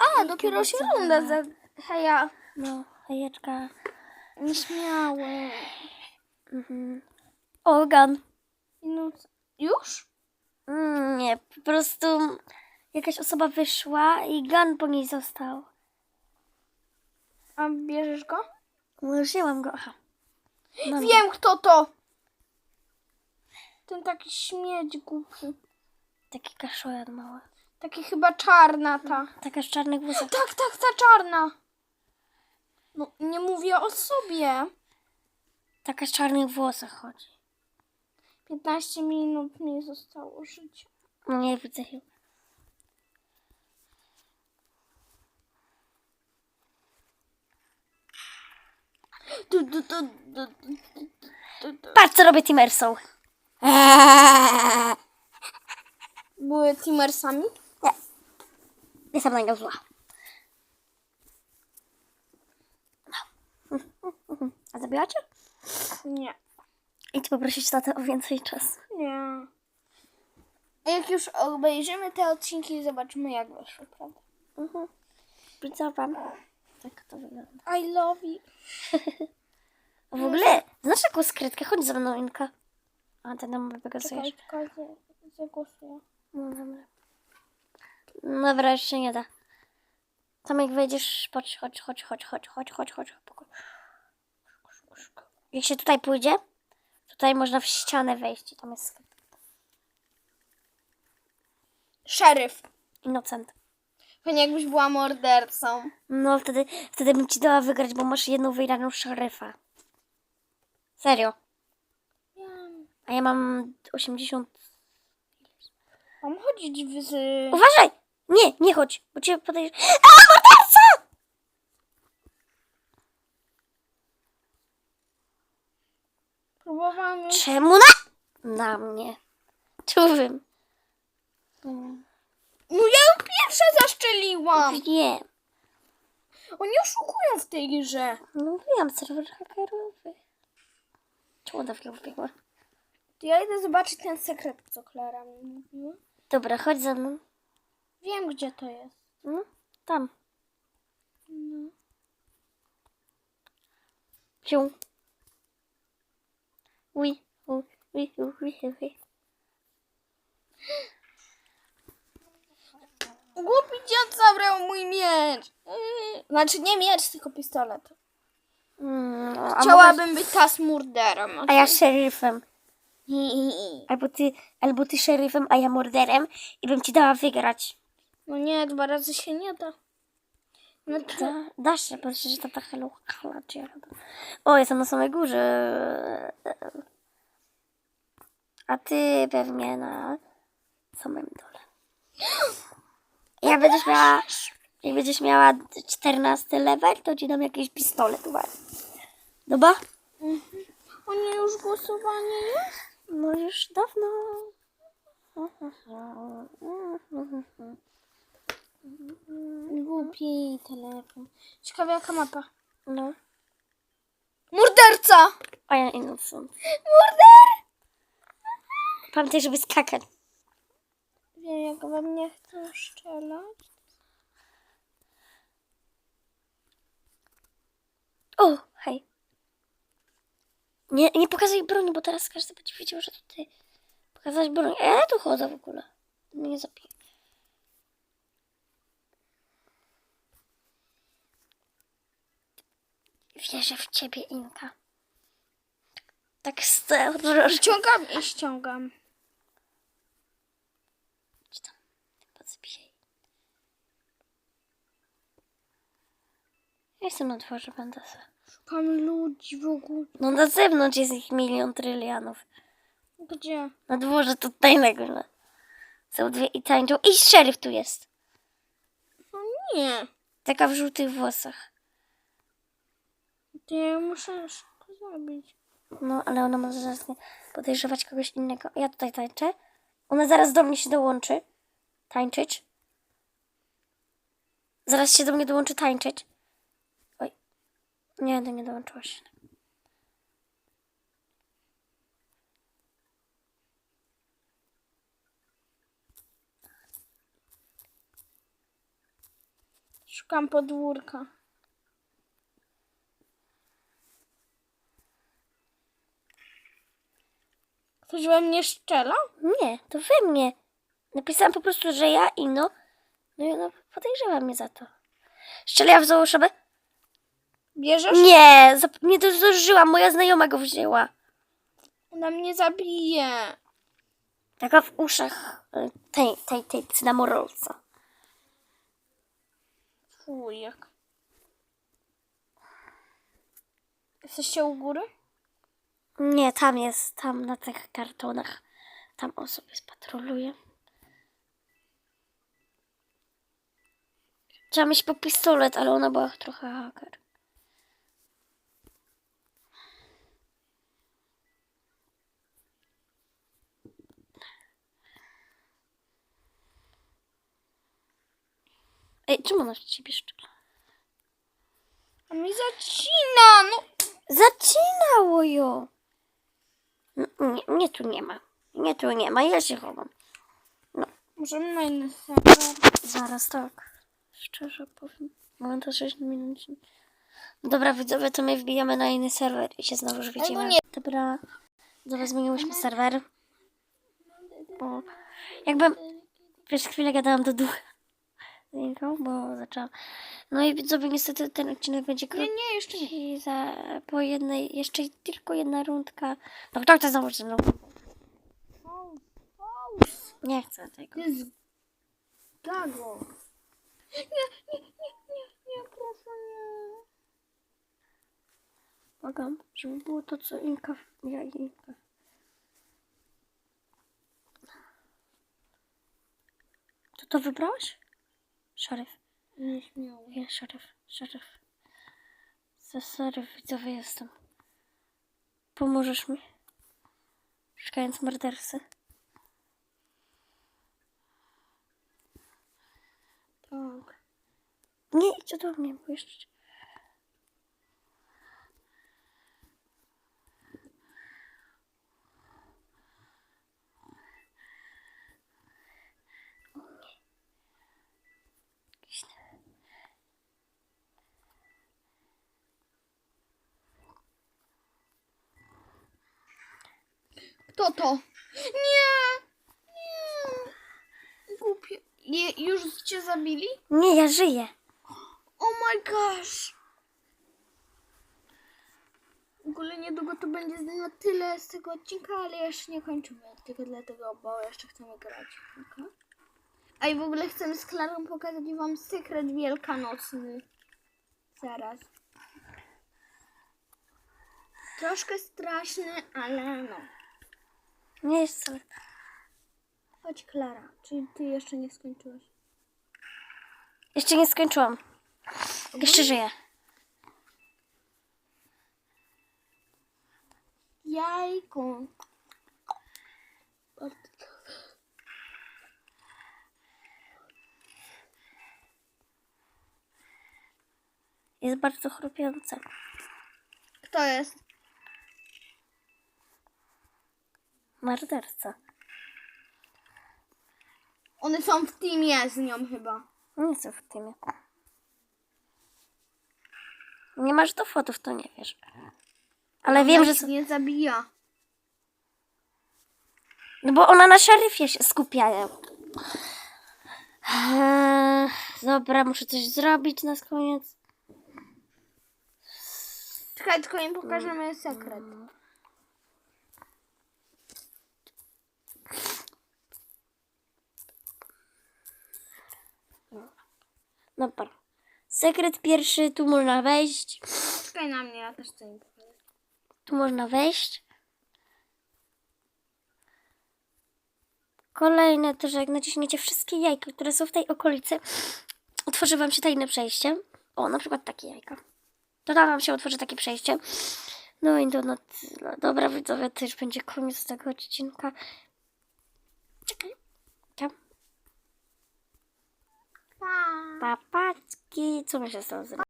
A, dopiero się runda za... Heja. No, hejeczka. Nieśmiały. Mhm. Organ. Minut... Już? Mm, nie, po prostu jakaś osoba wyszła i gun po niej został. A bierzesz go? Użyłam go. Aha. Go. Wiem, kto to! Ten taki śmieć głupi. Taki kaszojan mały. Taki chyba czarna ta. Taka z czarnych włosów. Tak, tak, ta czarna. No, nie mówię o sobie. Taka z czarnych włosach chodzi. 15 minut mi zostało życia. No nie widzę chyba. Du, du, du, du, du, du, du. Patrz co robię Timersą. Były teamersami? Nie. Jestem na niego zła. A zabiła cię? Nie. Idź poprosić tatę o więcej czasu. Nie. A Jak już obejrzymy te odcinki, zobaczymy jak wyszły, prawda? Mhm. Widzowa. Tak to wygląda. I love you. W ogóle, znasz taką skrytkę? Chodź ze mną, Inka. A, ty nam Czekaj, wygłosujesz. czekaj, za- zagłosuję. No dobra. No Dobra, już się nie da. Tam jak wejdziesz, chodź, chodź, chodź, chodź, chodź, chodź, chodź, chodź. Jak się tutaj pójdzie, tutaj można w ścianę wejść i tam jest. Szeryf. Innocent. Pewnie jakbyś była mordercą. No wtedy, wtedy bym ci dała wygrać, bo masz jedną wygraną szeryfa. Serio. A ja mam 80... Mam chodzić w... Z... Uważaj! Nie, nie chodź, bo cię podejrz... A, morderca! Próbowałam już... Czemu na... Na mnie. Czuwym. No ja ją pierwsza zaszczeliłam! Wiem. Oni oszukują w tej grze. No wiem, serwer hakerowy. Czemu ona wbiegła? To ja idę zobaczyć ten sekret, co Klara mi mówiła. Dobra, chodź ze mną. Wiem, gdzie to jest. No, tam. No. Piu. Ui, ui, ui, ui, ui. Głupi dziad zabrał mój miecz. Yy, Znaczy nie miecz, tylko pistolet. Mm, a, mogłaś... Chciałabym być tas murderem. a ja szeryfem. Albo ty, albo ty szeryfem, a ja morderem i bym ci dała wygrać. No nie, dwa razy się nie da. No to... Da, dasz się, bo że to ta hello, hala, czy to- O, jestem na samej górze. A ty pewnie na samym dole. Jak będziesz miała, jak będziesz miała 14 level, to ci dam jakiś pistolet. uwaga. Dobra? O nie, już głosowanie jest? No już dawno. Głupi telefon. Ciekawe jaka mapa. No. Morderca! A ja innocent. Morder! Pamiętaj, żeby skakać. Wiem, jak we mnie chcą strzelać. O, hej. Nie, nie pokazuj broni, bo teraz każdy będzie wiedział, że ty. Pokazać broń. A ja tu chodzę w ogóle. Nie zabiję. Wierzę w ciebie, Inka. Tak troszkę. Ściągam i ściągam. Idź tam, podbijaj. Ja jestem na dworze, będę se. Szukam ludzi w ogóle. No na zewnątrz jest ich milion trylionów. Gdzie? Na dworze tutaj na górze. Są dwie i tańczą. I szeryf tu jest. No nie. Taka w żółtych włosach. To ja muszę szybko zrobić. No, ale ona może zaraz podejrzewać kogoś innego. Ja tutaj tańczę. Ona zaraz do mnie się dołączy. Tańczyć. Zaraz się do mnie dołączy tańczyć. Oj. Nie, to nie dołączyła się. Szukam podwórka. Ktoś we mnie szczela? Nie, to we mnie. Napisałam po prostu, że ja i no. No i ona podejrzewa mnie za to. Strzeliła w złą osobę? Bierzesz? Nie, zap- nie to zdążyłam. Moja znajoma go wzięła. Ona mnie zabije. Taka w uszach y, tej, tej, tej cynamorolca. Fujek. Jesteście u góry? Nie, tam jest, tam na tych kartonach. Tam osoby spatroluje. Trzeba mieć po pistolet, ale ona była trochę haker. Ej, czemu ona w ciebie szczela? A mi zacina, no. Zacinało ją. Nie, mnie tu nie ma. Nie tu nie ma, ja się chowam. Możemy na inny serwer. Zaraz tak. Szczerze powiem. Mam to 6 minut. Dobra, widzowie, to my wbijamy na inny serwer i się znowu już widzimy. nie. Dobra. Dobra, zmieniłyśmy serwer. Bo jakby przez chwilę gadałam do ducha. Inką, bo zaczęłam. No i widzowie, niestety ten odcinek będzie Nie, krótki. nie, jeszcze nie. Za, po jednej, jeszcze tylko jedna rundka. No kto chce znowu Faust. Nie chcę tego. Jest gago. Nie, nie, nie, nie, nie, proszę nie. Błagam, żeby było to, co Inka, ja i Inka. To to wybrałeś? Szeryf. Nie śmiało. Nie, szeryf, szeryf. Za szeryf widzowie jestem. Pomożesz mi? Szukając mordercy. Tak. Nie, idź do mnie, bo jeszcze... Kto to? Nie! Nie! Głupie. Je, już cię zabili? Nie, ja żyję. Oh my gosh! W ogóle niedługo to będzie na tyle z tego odcinka, ale jeszcze nie kończymy. Tylko dlatego, bo jeszcze chcemy grać. Okay? A i w ogóle chcemy z Klarą pokazać wam sekret wielkanocny. Zaraz. Troszkę straszny, ale no. Nie jest wcale. Chodź Klara, czyli ty jeszcze nie skończyłeś? Jeszcze nie skończyłam. Jeszcze żyję. Jajko. Jest bardzo chrupiące. Kto jest? Morderca. One są w teamie z nią chyba. Nie są w tym. Nie masz dowodów, to nie wiesz. Ale wiem, że... Się nie zabija. No bo ona na szeryfie się skupia. Eee, dobra, muszę coś zrobić na koniec. Czekaj, tylko im pokażemy sekret. Dobra. Sekret pierwszy, tu można wejść. Czekaj na mnie, ja też chcę im pokazać. Tu można wejść. Kolejne to, że jak naciśniecie wszystkie jajka, które są w tej okolicy, otworzy wam się tajne przejście. O, na przykład takie jajka. To tam wam się otworzy takie przejście. No i to na tyle. Dobra, widzowie, to już będzie koniec tego odcinka. Czekaj. Tam. Pa! Papacki. Co my się z zrobić?